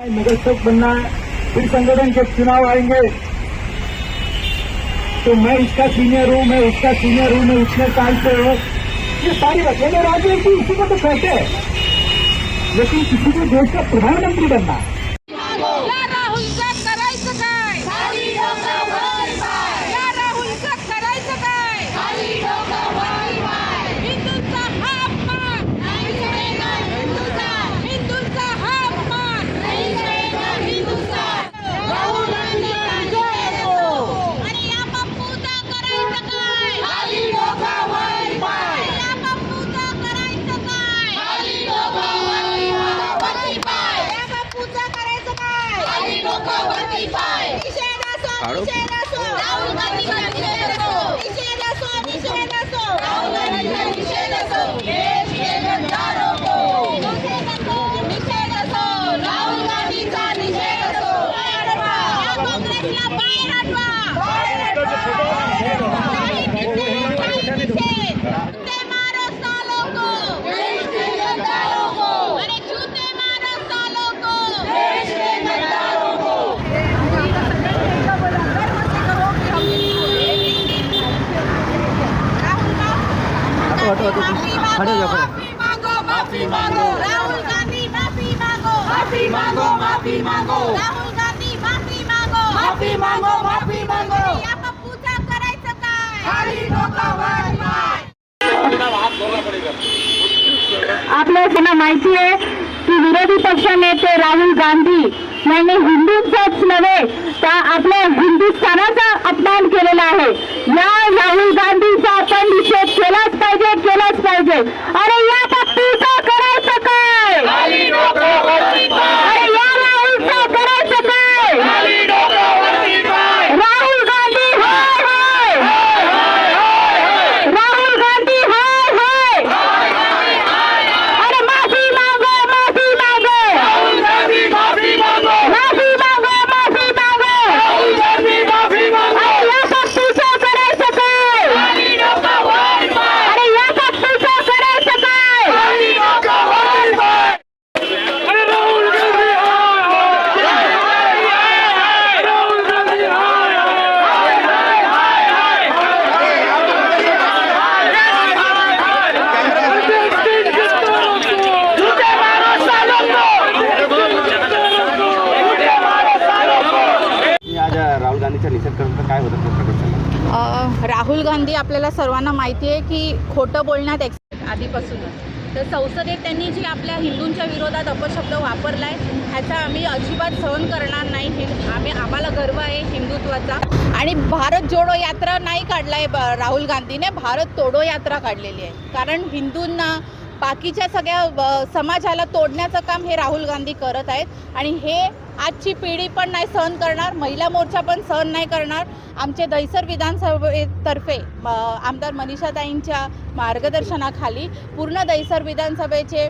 निगस्तक बनना है। फिर संगठन जब चुनाव आएँगे। तो मैं इसका सीनियर हूँ, मैं इसका सीनियर हूँ, मैं उसने साल से हूँ। ये सारी अकेले राजनीति इसी को तो कहते हैं। लेकिन किसी को देश का प्रधानमंत्री बनना है। गांधी निषेध असो निषेध असो निषेध असो राहुल गांधीचा निषेध असो या काँग्रेसला बाहेर हटवा काही निषेध काही निषेध ते मारो सालो को अरे जूते मारो सालो को माफी मांगो माफी मांगो राहुल गांधी माफी मांगो. माफी मांगो माफी मांगो. राहुल गांधी माफी मांगो. माफी मांगो माफी मांगो. या पप्पूचा करायचं काय? खाली माहिती आहे की विरोधी पक्षनेते राहुल गांधी यांनी हिंदूंचाच नव्हे तर आपल्या हिंदुस्थानाचा अपमान केलेला आहे. या राहुल गांधीचा आपण निषेध केलाच पाहिजे केलाच पाहिजे अरे या पप्पूचा करायचं काय अरे या राहुलचा करायचं काय राहुल गांधी होय होय राहुल गांधी होय होय अरे माफी मागो माफी मागो माफी मागो माफी मागो अरे या पक्षीचं करायचं काय अरे या पक्षीचं करायचं काय मी आज राहुल गांधीचा निषेध करत होता. काय होतं ते प्रकट सांगा अ, राहुल गांधी आपल्याला सर्वांना माहिती आहे की खोटं बोलण्यात एक्सपर्ट आधीपासूनच तर संसदेत त्यांनी जी आपल्या हिंदूंच्या विरोधात अपशब्द वापरला आहे ह्याचा आम्ही अजिबात सहन करणार नाही. हे आम्ही आम्हाला गर्व आहे हिंदुत्वाचा. आणि भारत जोडो यात्रा नाही काढला आहे राहुल गांधीने भारत तोडो यात्रा काढलेली आहे. कारण हिंदूंना बाकीच्या सगळ्या समाजाला तोडण्याचं काम हे राहुल गांधी करत आहेत. आणि हे आजची पिढी पण नाही सहन करणार महिला मोर्चा पण सहन नाही करणार. आमचे दहिसर विधानसभेतर्फे आमदार मनीषाताईंच्या मार्गदर्शनाखाली पूर्ण दहिसर विधानसभेचे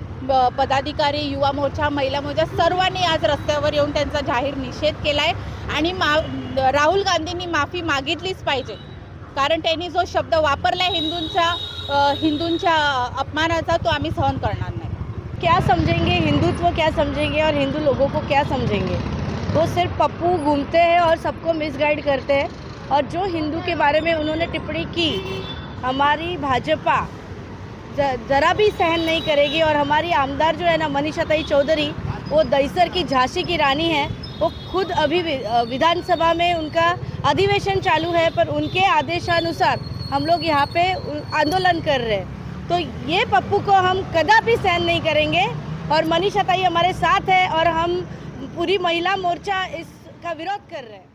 पदाधिकारी युवा मोर्चा महिला मोर्चा सर्वांनी आज रस्त्यावर येऊन त्यांचा जाहीर निषेध केला आहे आणि मा राहुल गांधींनी माफी मागितलीच पाहिजे. कारण त्यांनी जो शब्द वापरला हिंदूंच्या हिंदूंच्या अपमानाचा तो आम्ही सहन करणार नाही. क्या समझेंगे, हिंदुत्व क्या समझेंगे और हिंदू लोगों को क्या समझेंगे? वो सिर्फ़ पप्पू घूमते हैं और सबको मिसगाइड करते हैं। और जो हिंदू के बारे में उन्होंने टिप्पणी की, हमारी भाजपा जरा भी सहन नहीं करेगी और हमारी आमदार जो है ना मनीषा तई चौधरी, वो दहीसर की झांसी की रानी है। वो खुद अभी विधानसभा में उनका अधिवेशन चालू है, पर उनके आदेशानुसार हम लोग यहाँ पे आंदोलन कर रहे हैं। तो ये पप्पू को हम कदापि सहन नहीं करेंगे। और मनीषा ताई हमारे साथ है और हम पूरी महिला मोर्चा इसका विरोध कर रहे हैं।